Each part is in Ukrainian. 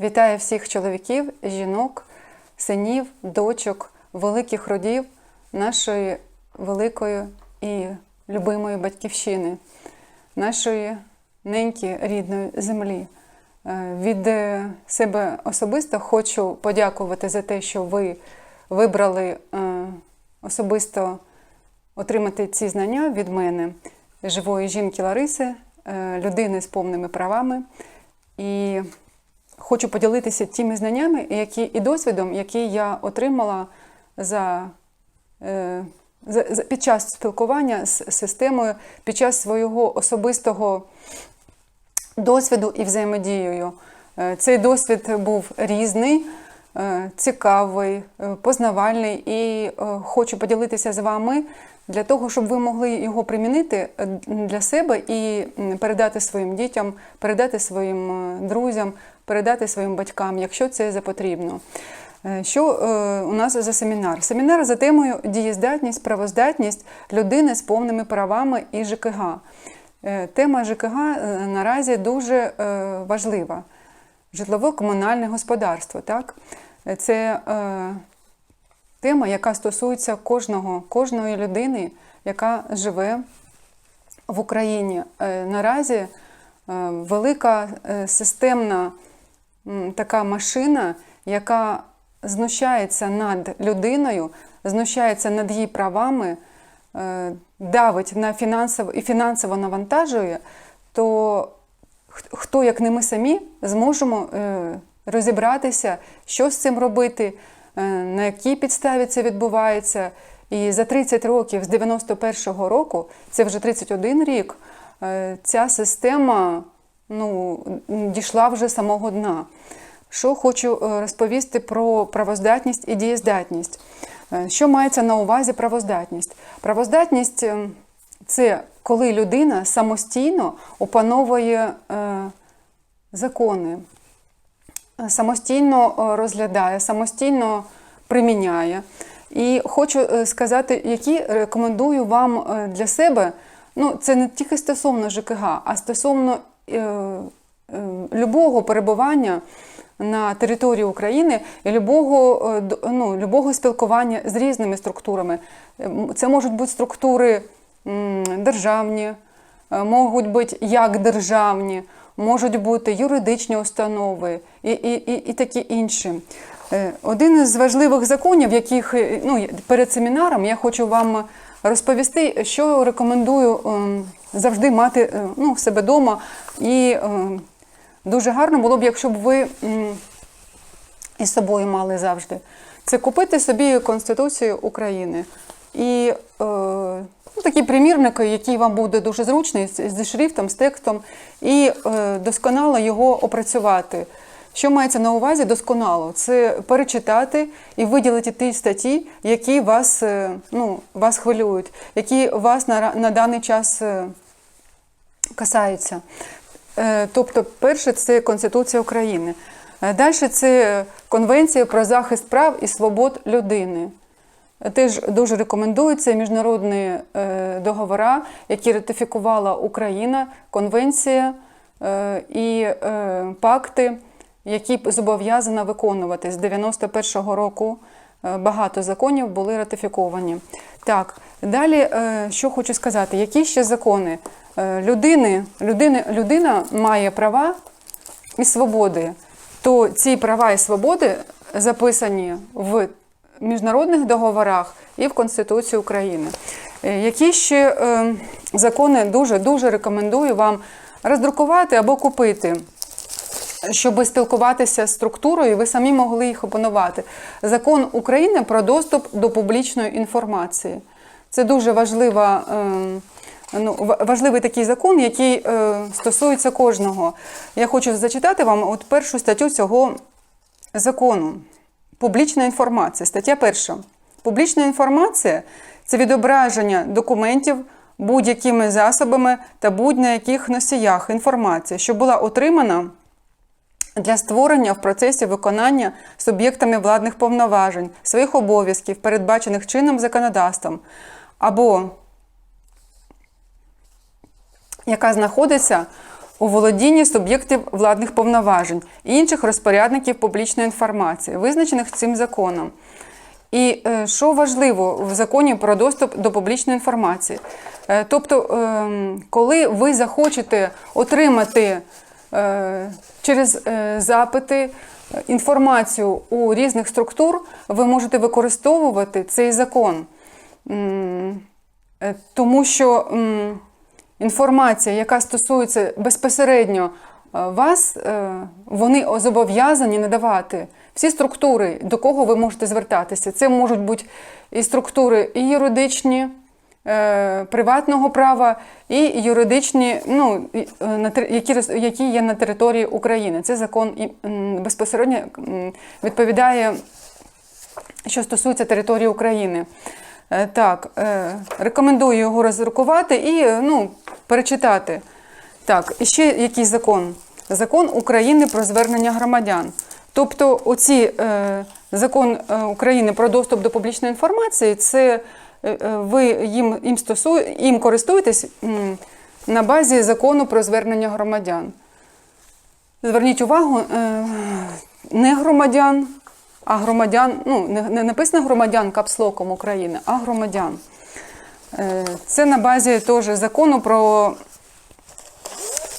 Вітаю всіх чоловіків, жінок, синів, дочок, великих родів нашої великої і любимої батьківщини, нашої неньки рідної землі. Е, Від е, себе особисто хочу подякувати за те, що ви вибрали е, особисто отримати ці знання від мене, живої жінки Лариси, людини з повними правами. І хочу поділитися тими знаннями які, і досвідом, який я отримала за, е, за, за, під час спілкування з системою, під час свого особистого досвіду і взаємодією. Е, Цей досвід був різний, е, цікавий, познавальний, і хочу поділитися з вами для того, щоб ви могли його примінити для себе і передати своїм дітям, передати своїм друзям, передати своїм батькам, якщо це за потрібно. Е, Що е, у нас за семінар? Семінар за темою дієздатність, правоздатність людини з повними правами і ЖКГ. Е, Тема ЖКГ наразі дуже важлива. Житлово-комунальне господарство. Так? Це е, тема, яка стосується кожного, кожної людини, яка живе в Україні. Е, Наразі е, велика системна така машина, яка знущається над людиною, знущається над її правами, е, давить на фінансово і фінансово навантажує, то хто, як не ми самі, зможемо е, розібратися, що з цим робити, е, на якій підставі це відбувається. І за 30 років з 91-го року, це вже 31 рік, ця система ну, дійшла вже самого дна. Що хочу е, розповісти про правоздатність і дієздатність. Е, Що мається на увазі правоздатність? Правоздатність е, це коли людина самостійно опановує е, закони, самостійно розглядає, самостійно приміняє. І хочу сказати, які рекомендую вам для себе. Ну, це не тільки стосовно ЖКГ, а стосовно любого перебування на території України і любого, е, ну, любого спілкування з різними структурами. Е, Це можуть бути структури державні, е, можуть бути як державні, можуть бути юридичні установи і, і, і, і такі інші. Е, Один із важливих законів, яких е, ну, перед семінаром я хочу вам розповісти, що рекомендую ем, завжди мати е, ну, себе вдома. І ем, дуже гарно було б, якщо б ви із собою мали завжди. Це купити собі Конституцію України. І е, ну, такі примірники, який вам буде дуже зручний, зі шрифтом, з текстом, і е, досконало його опрацювати. Що мається на увазі досконало? Це перечитати і виділити ті статті, які вас, е, ну, вас хвилюють, які вас на, на даний час е, касаються. Е, Тобто, перше це Конституція України. Далі це Конвенція про захист прав і свобод людини. Теж дуже рекомендуються міжнародні договори, які ратифікувала Україна, конвенція і пакти, які зобов'язана виконувати. З 91-го року е, багато законів були ратифіковані. Так, далі, е, що хочу сказати, які ще закони? Е, Людини, людини, людина має права і свободи, то ці права і свободи записані в міжнародних договорах і в Конституції України. Які ще закони дуже дуже рекомендую вам роздрукувати або купити. Щоб спілкуватися з структурою, ви самі могли їх опанувати. Закон України про доступ до публічної інформації. Це дуже важлива, е, ну, важливий такий закон, який е, стосується кожного. Я хочу зачитати вам от першу статтю цього закону. Публічна інформація. Стаття перша. Публічна інформація це відображення документів будь-якими засобами та будь-на яких носіях інформації, що була отримана для створення в процесі виконання суб'єктами владних повноважень, своїх обов'язків, передбачених чинним законодавством, або яка знаходиться у володінні суб'єктів владних повноважень і інших розпорядників публічної інформації, визначених цим законом. І е, що важливо в законі про доступ до публічної інформації? Е, Тобто, е, коли ви захочете отримати через е, запити е, інформацію у різних структур, ви можете використовувати цей закон. Е, Тому що інформація, яка стосується безпосередньо е, вас, е, вони зобов'язані надавати всі структури, до кого ви можете звертатися. Це можуть бути і структури і юридичні, е, приватного права, і юридичні, ну, е, які, які є на території України. Це закон безпосередньо відповідає що стосується території України. Е, Так, е, рекомендую його роздрукувати і е, ну, перечитати. Так, і ще який закон? Закон України про звернення громадян. Тобто, оці е, закон е, України про доступ до публічної інформації, це е, е, ви їм, їм, стосу, їм користуєтесь на базі закону про звернення громадян. Зверніть увагу, е, не громадян, а громадян, ну, не, написано громадян капслоком України, а громадян. Е, Це на базі теж закону про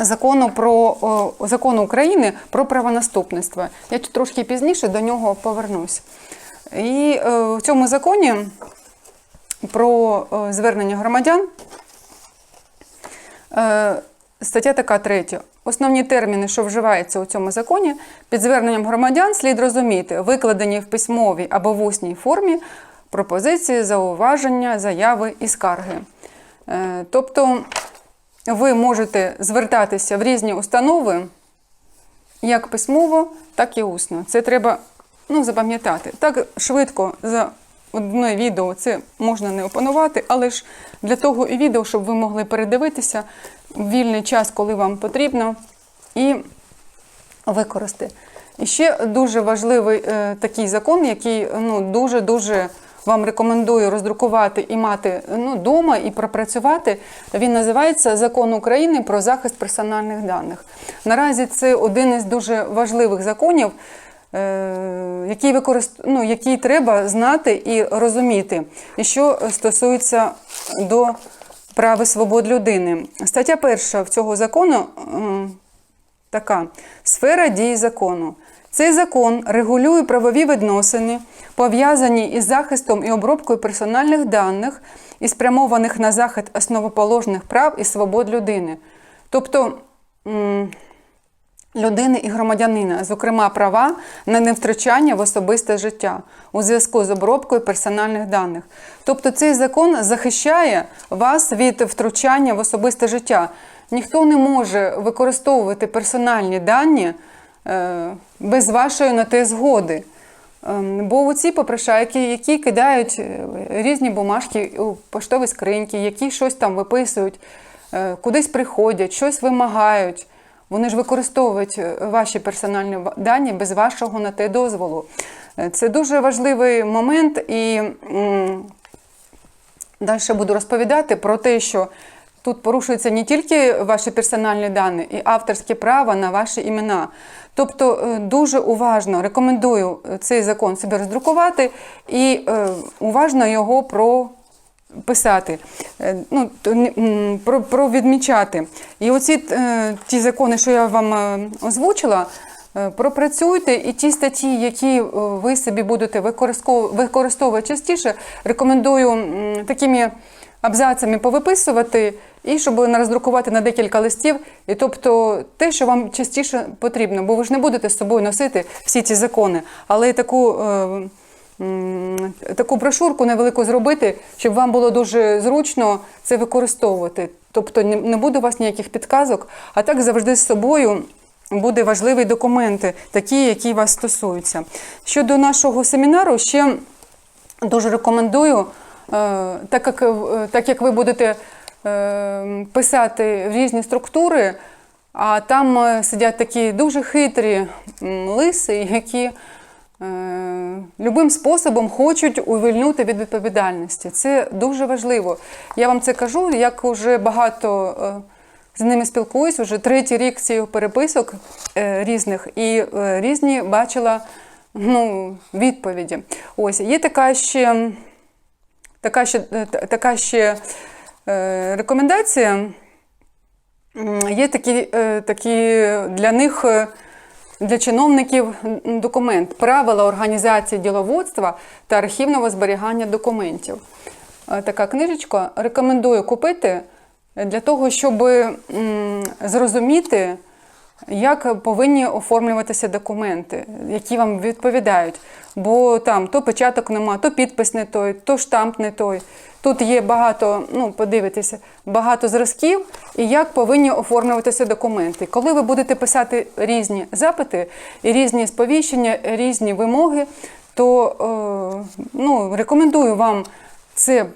закону про закону України про правонаступництво. Я тут трошки пізніше до нього повернусь. І е, в цьому законі про е, звернення громадян Е, Стаття така третя. Основні терміни, що вживаються у цьому законі, під зверненням громадян слід розуміти, викладені в письмовій або в усній формі пропозиції, зауваження, заяви і скарги. Е, Тобто ви можете звертатися в різні установи, як письмово, так і усно. Це треба ну, запам'ятати. Так швидко за одне відео це можна не опанувати, але ж для того і відео, щоб ви могли передивитися в вільний час, коли вам потрібно, і використати. І ще дуже важливий е, такий закон, який ну, дуже-дуже вам рекомендую роздрукувати і мати ну, дома і пропрацювати. Він називається Закон України про захист персональних даних. Наразі це один із дуже важливих законів, який, використ... ну, який треба знати і розуміти, і що стосується до прав і свобод людини. Стаття перша в цього закону така сфера дії закону. Цей закон регулює правові відносини, пов'язані із захистом і обробкою персональних даних і спрямованих на захист основоположних прав і свобод людини. Тобто людини і громадянина, зокрема права на невтручання в особисте життя у зв'язку з обробкою персональних даних. Тобто цей закон захищає вас від втручання в особисте життя. Ніхто не може використовувати персональні дані е, без вашої на те згоди. Ем, Бо оці попрошайки, які кидають е, різні бумажки у поштові скриньки, які щось там виписують, е, кудись приходять, щось вимагають. Вони ж використовують е, ваші персональні дані без вашого на те дозволу. Е, Це дуже важливий момент, і далі буду розповідати про те, що тут порушуються не тільки ваші персональні дані, і авторське право на ваші імена. Тобто е, дуже уважно рекомендую цей закон собі роздрукувати і уважно його про писати, е, ну, про, про відмічати. І оці е, ті закони, що я вам е, озвучила, пропрацюйте і ті статті, які ви собі будете використовувати частіше, рекомендую такими абзацами повиписувати і щоб не роздрукувати на декілька листів. І тобто те, що вам частіше потрібно, бо ви ж не будете з собою носити всі ці закони, але таку. е, таку брошурку невелику зробити, щоб вам було дуже зручно це використовувати. Тобто не- буде у вас ніяких підказок, а так завжди з собою буде важливі документи, такі, які вас стосуються. Щодо нашого семінару, ще дуже рекомендую, е, так як, е, так як ви будете е, писати в різні структури, а там сидять такі дуже хитрі лиси, які любим способом хочуть увільнути від відповідальності. Це дуже важливо. Я вам це кажу, як вже багато е, з ними спілкуюсь вже третій рік цих переписок е, різних, і е, різні бачила ну, відповіді. Ось є така ще, така ще, е, така ще е, рекомендація. Є такі, е, такі для них, е, для чиновників документ Правила організації діловодства та архівного зберігання документів. Е, Така книжечка. Рекомендую купити для того, щоб зрозуміти, як повинні оформлюватися документи, які вам відповідають. Бо там то печаток нема, то підпис не той, то штамп не той. Тут є багато, ну подивитися, багато зразків і як повинні оформлюватися документи. Коли ви будете писати різні запити і різні сповіщення, різні вимоги, то е, ну, рекомендую вам це.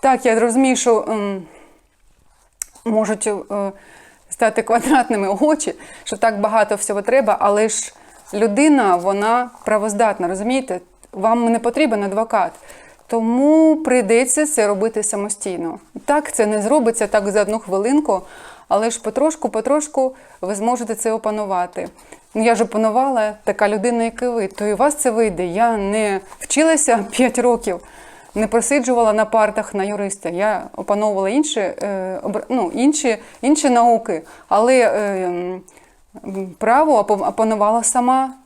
Так, я розумію, що ем, можуть е, стати квадратними очі, що так багато всього треба, але ж людина, вона правоздатна, розумієте? Вам не потрібен адвокат. Тому прийдеться це робити самостійно. Так, це не зробиться так за одну хвилинку, але ж потрошку, потрошку ви зможете це опанувати. Ну, я ж опанувала така людина, як і ви, то і у вас це вийде. Я не вчилася 5 років, не просиджувала на партах на юриста. Я опановувала інші, е, ну, інші, інші науки, але е, право опанувала сама.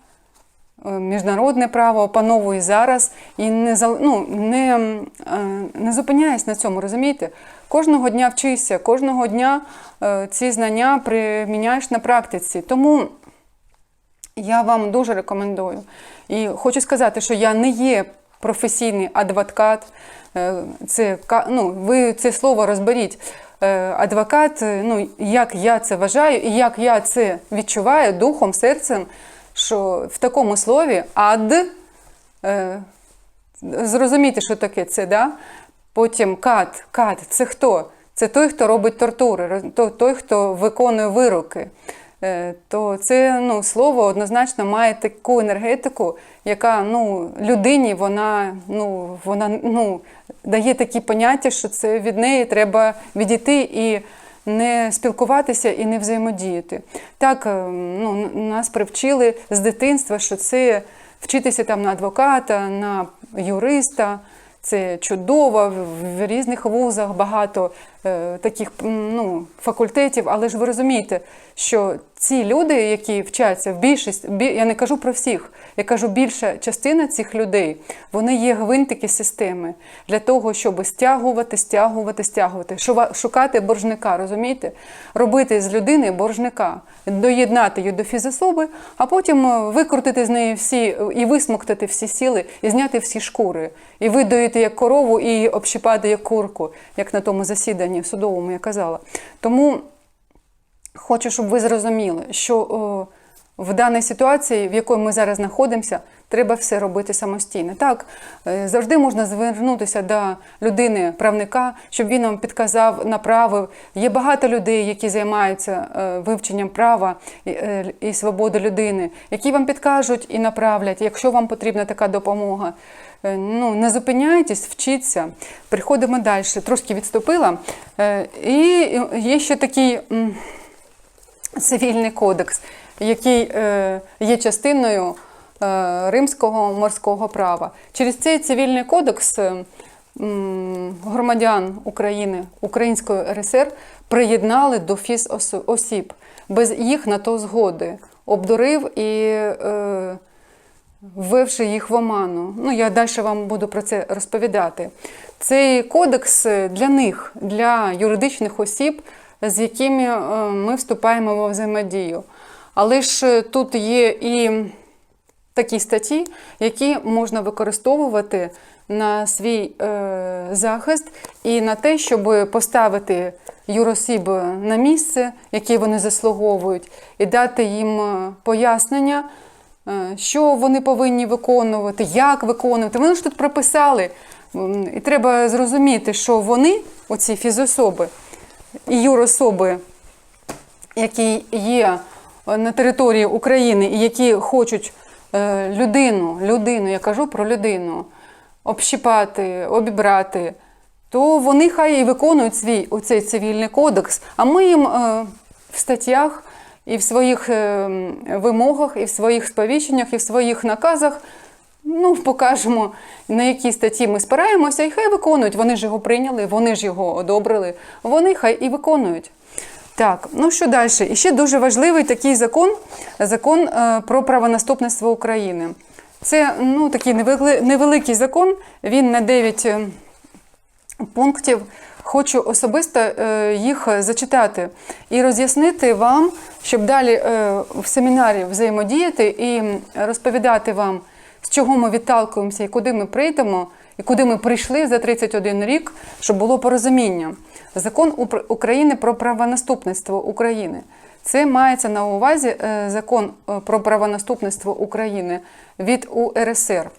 Е, Міжнародне право опановую зараз і не, ну, не, е, не зупиняюсь на цьому, розумієте? Кожного дня вчишся, кожного дня е, ці знання приміняєш на практиці. Тому я вам дуже рекомендую. І хочу сказати, що я не є професійний адвокат. Це, ну, ви це слово розберіть. Адвокат, ну, як я це вважаю і як я це відчуваю духом, серцем, що в такому слові ад, е, зрозуміти, що таке це, да? потім кат, кат, це хто? Це той, хто робить тортури, той, хто виконує вироки. Е, То це ну, слово однозначно має таку енергетику, яка ну, людині вона, ну, вона ну, дає такі поняття, що це від неї треба відійти і не спілкуватися і не взаємодіяти. Так, е, ну, нас привчили з дитинства, що це вчитися там на адвоката, на юриста. Це чудово, в- різних вузах багато е, таких ну, факультетів, але ж ви розумієте, що ці люди, які вчаться в більшість, бі- я не кажу про всіх, я кажу, більша частина цих людей, вони є гвинтики системи для того, щоб стягувати, стягувати, стягувати, шукати боржника, розумієте? Робити з людини боржника, доєднати її до фізособи, а потім е, викрутити з неї всі і висмоктати всі сили, і зняти всі шкури, і видоїти як корову, і общипати як курку, як на тому засіданні судовому я казала. Тому хочу, щоб ви зрозуміли, що о, в даній ситуації, в якій ми зараз знаходимося, треба все робити самостійно. Так, е, завжди можна звернутися до людини, правника, щоб він вам підказав, направив. Є багато людей, які займаються е, вивченням права і, е, свободи людини, які вам підкажуть і направлять, якщо вам потрібна така допомога. Е, Ну, не зупиняйтесь, вчіться. Приходимо далі. Трошки відступила. Е, І є ще такий цивільний кодекс, який е, є частиною е, римського морського права. Через цей цивільний кодекс е, громадян України, Української РСР приєднали до фізосіб без їх на то згоди. Обдурив і ввевши їх в оману. Ну, я далі вам буду про це розповідати. Цей кодекс для них, для юридичних осіб, з якими е, ми вступаємо во взаємодію. Але ж е, тут є і такі статті, які можна використовувати на свій е, захист і на те, щоб поставити юросіб на місце, яке вони заслуговують, і дати їм е, пояснення, що вони повинні виконувати, як виконувати. Вони ж тут прописали. І треба зрозуміти, що вони, оці фізособи юрособи, які є на території України і які хочуть е, людину, людину, я кажу про людину, общипати, обібрати, то вони хай і виконують свій оцей цивільний кодекс, а ми їм е, в статтях і в своїх е, вимогах, і в своїх сповіщеннях, і в своїх наказах ну, покажемо, на які статті ми спираємося, і хай виконують. Вони ж його прийняли, вони ж його одобрили, вони хай і виконують. Так, ну що далі? І ще дуже важливий такий закон закон е, про правонаступництво України. Це ну, такий невели- невеликий закон, він на 9 е, пунктів. Хочу особисто е, їх зачитати і роз'яснити вам, щоб далі в семінарі взаємодіяти і розповідати вам, з чого ми відталкуємося і куди ми прийдемо, і куди ми прийшли за 31 рік, щоб було порозуміння. Закон України про правонаступництво України. Це мається на увазі е, закон е, про правонаступництво України від УРСР.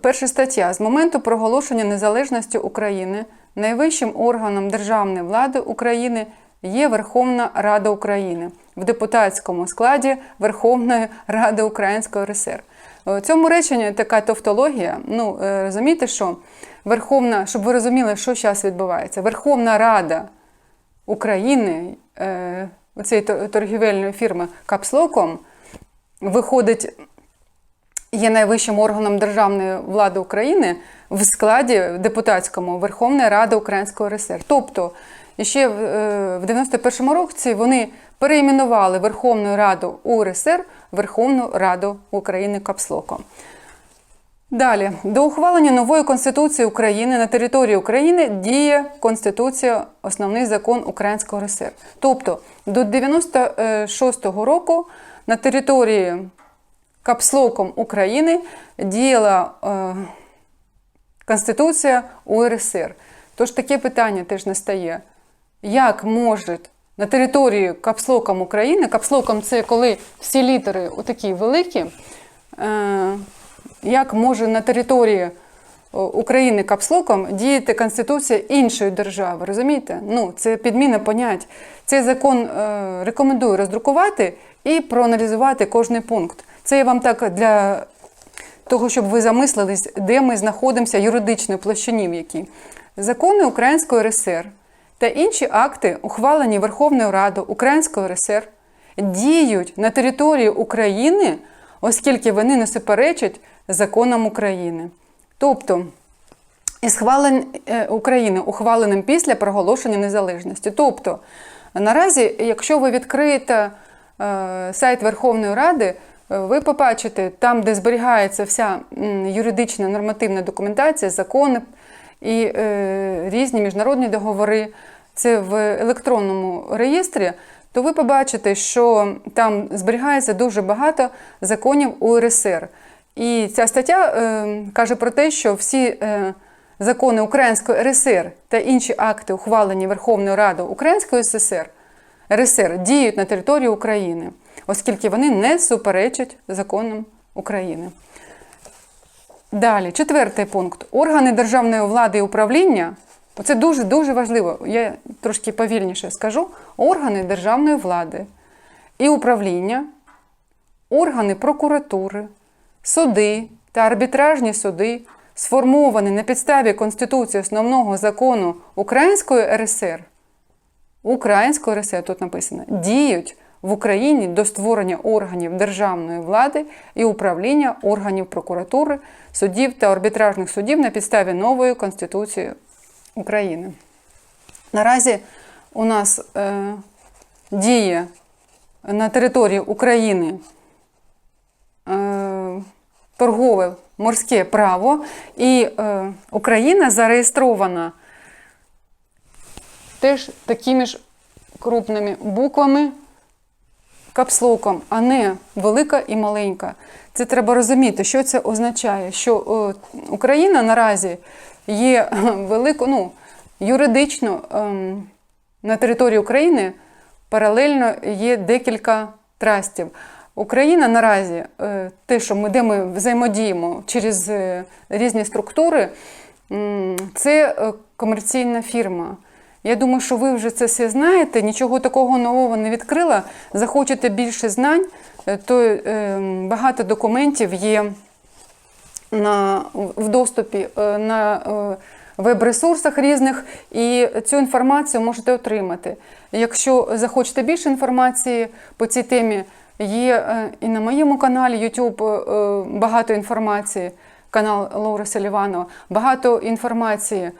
Перша стаття. З моменту проголошення незалежності України найвищим органом державної влади України є Верховна Рада України в депутатському складі Верховної Ради Української РСР. У цьому реченні така тавтологія. Ну, е, розумієте, що Верховна, щоб ви розуміли, що зараз відбувається, Верховна Рада України, е, цієї торгівельної фірми Капслоком, виходить є найвищим органом державної влади України в складі депутатському Верховної Ради Української РСР. Тобто, ще е, в 91-му році вони перейменували Верховну Раду УРСР Верховну Раду України Капслоком. Далі, до ухвалення нової Конституції України на території України діє Конституція, основний закон Українського РСР. Тобто до 96-го року на території капслоком України діяла е, Конституція УРСР. Тож таке питання теж настає. Як може на території капслоком України, капслоком це коли всі літери отакі великі, е, як може на території України капслоком діяти Конституція іншої держави, розумієте? Ну, це підміна понять. Цей закон е, рекомендую роздрукувати і проаналізувати кожний пункт. Це я вам так для того, щоб ви замислились, де ми знаходимося юридичної площині в якій. Закони Української РСР та інші акти, ухвалені Верховною Радою Української РСР, діють на території України, оскільки вони не суперечать законам України. Тобто, і схвалень е, України, ухваленим після проголошення незалежності. Тобто, наразі, якщо ви відкриєте е, сайт Верховної Ради, е, ви побачите там, де зберігається вся юридична нормативна документація, закони і е, різні міжнародні договори, це в електронному реєстрі, то ви побачите, що там зберігається дуже багато законів УРСР. І ця стаття е, каже про те, що всі е, закони Української РСР та інші акти, ухвалені Верховною Радою Української ССР, РСР, діють на території України, оскільки вони не суперечать законам України. Далі, четвертий пункт. Органи державної влади і управління. Це дуже дуже важливо. Я трошки повільніше скажу. Органи державної влади і управління, органи прокуратури, суди та арбітражні суди, сформовані на підставі Конституції основного закону Української РСР, Української РСР тут написано, діють в Україні до створення органів державної влади і управління органів прокуратури, судів та арбітражних судів на підставі нової Конституції України. Наразі у нас е, діє на території України е, торгове морське право, і е, Україна зареєстрована теж такими ж крупними буквами, капслоком, а не велика і маленька. Це треба розуміти, що це означає, що е, Україна наразі є велико, ну, юридично ем, на території України паралельно є декілька трастів. Україна наразі, е, те, що ми, де ми взаємодіємо через е, різні структури, м, це е, комерційна фірма. Я думаю, що ви вже це все знаєте, нічого такого нового не відкрила. Захочете більше знань, е, то е, багато документів є на, в доступі е, на е, веб-ресурсах різних, і цю інформацію можете отримати. Якщо захочете більше інформації по цій темі, є і на моєму каналі YouTube багато інформації, канал Лаури Селіванова, багато інформації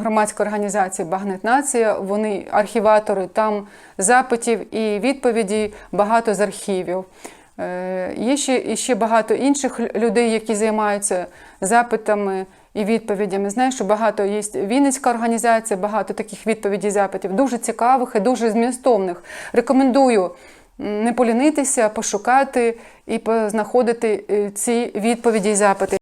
громадської організації Багнет Нація. Вони архіватори, там запитів і відповідей багато з архівів. Е, Є ще, і ще багато інших людей, які займаються запитами і відповідями. Знаю, що багато є Вінницька організація, багато таких відповідей, запитів, дуже цікавих і дуже змістовних. Рекомендую не полінитися, пошукати і знаходити ці відповіді і запити.